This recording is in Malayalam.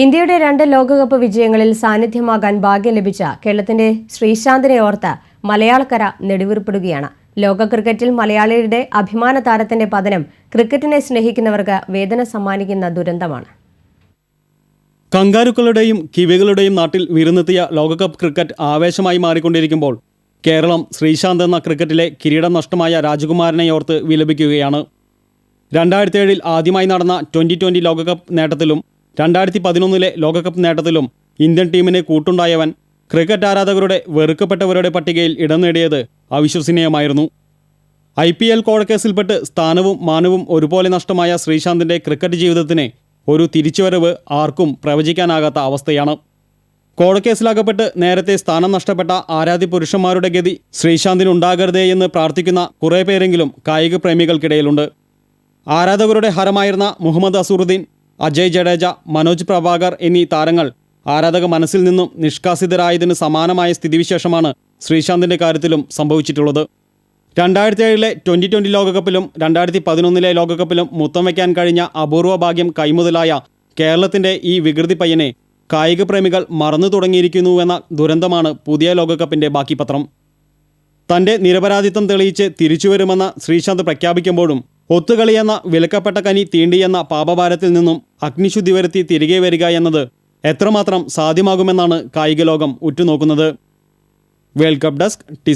ഇന്ത്യയുടെ രണ്ട് ലോകകപ്പ് വിജയങ്ങളിൽ സാന്നിധ്യമാകാൻ ഭാഗ്യം ലഭിച്ച കേരളത്തിന്റെ ശ്രീശാന്തിനെ ഓർത്ത് മലയാളക്കര നെടുവീർപ്പെടുകയാണ്. ലോക ക്രിക്കറ്റിൽ മലയാളിയുടെ അഭിമാന താരത്തിന്റെ പതനം ക്രിക്കറ്റിനെ സ്നേഹിക്കുന്നവർക്ക് വേദന സമ്മാനിക്കുന്ന ദുരന്തമാണ്. കങ്കാരുക്കളുടെയും കിവികളുടെയും നാട്ടിൽ വിരുന്നെത്തിയ ലോകകപ്പ് ക്രിക്കറ്റ് ആവേശമായി മാറിക്കൊണ്ടിരിക്കുമ്പോൾ കേരളം ശ്രീശാന്ത് എന്ന ക്രിക്കറ്റിലെ കിരീടം നഷ്ടമായ രാജകുമാരനെ ഓർത്ത് വിലപിക്കുകയാണ്. രണ്ടായിരത്തി ഏഴിൽ ആദ്യമായി നടന്ന ട്വന്റി ട്വന്റി ലോകകപ്പ് നേട്ടത്തിലും രണ്ടായിരത്തി പതിനൊന്നിലെ ലോകകപ്പ് നേട്ടത്തിലും ഇന്ത്യൻ ടീമിനെ കൂട്ടുണ്ടായവൻ ക്രിക്കറ്റ് ആരാധകരുടെ വെറുക്കപ്പെട്ടവരുടെ പട്ടികയിൽ ഇടം നേടിയത് അവിശ്വസനീയമായിരുന്നു. ഐ പി എൽ കോഴക്കേസിൽപ്പെട്ട് സ്ഥാനവും മാനവും ഒരുപോലെ നഷ്ടമായ ശ്രീശാന്തിന്റെ ക്രിക്കറ്റ് ജീവിതത്തിന് ഒരു തിരിച്ചുവരവ് ആർക്കും പ്രവചിക്കാനാകാത്ത അവസ്ഥയാണ്. കോഴക്കേസിലകപ്പെട്ട് നേരത്തെ സ്ഥാനം നഷ്ടപ്പെട്ട ആരാധി പുരുഷന്മാരുടെ ഗതി ശ്രീശാന്തിനുണ്ടാകരുതേ എന്ന് പ്രാർത്ഥിക്കുന്ന കുറേ പേരെങ്കിലും കായിക പ്രേമികൾക്കിടയിലുണ്ട്. ആരാധകരുടെ ഹരമായിരുന്ന മുഹമ്മദ് അസറുദ്ദീൻ അജയ് ജഡേജ മനോജ് പ്രഭാകർ എന്നീ താരങ്ങൾ ആരാധക മനസ്സിൽ നിന്നും നിഷ്കാസിതരായതിന് സമാനമായ സ്ഥിതിവിശേഷമാണ് ശ്രീശാന്തിന്റെ കാര്യത്തിലും സംഭവിച്ചിട്ടുള്ളത്. രണ്ടായിരത്തി ഏഴിലെ ട്വന്റി ട്വന്റി ലോകകപ്പിലും രണ്ടായിരത്തി പതിനൊന്നിലെ ലോകകപ്പിലും മുത്തം വയ്ക്കാൻ കഴിഞ്ഞ അപൂർവ ഭാഗ്യം കൈമുതലായ കേരളത്തിന്റെ ഈ വികൃതി പയ്യനെ കായിക പ്രേമികൾ മറന്നു തുടങ്ങിയിരിക്കുന്നുവെന്ന ദുരന്തമാണ് പുതിയ ലോകകപ്പിന്റെ ബാക്കി പത്രം. തന്റെ നിരപരാധിത്വം തെളിയിച്ച് തിരിച്ചുവരുമെന്ന് ശ്രീശാന്ത് പ്രഖ്യാപിക്കുമ്പോഴും ഒത്തുകളിയെന്ന വിലക്കപ്പെട്ട കനി തീണ്ടിയെന്ന പാപഭാരത്തിൽ നിന്നും അഗ്നിശുദ്ധി വരുത്തി തിരികെ വരിക എന്നത് എത്രമാത്രം സാധ്യമാകുമെന്നാണ് കായിക ലോകം ഉറ്റുനോക്കുന്നത്. World cup desk T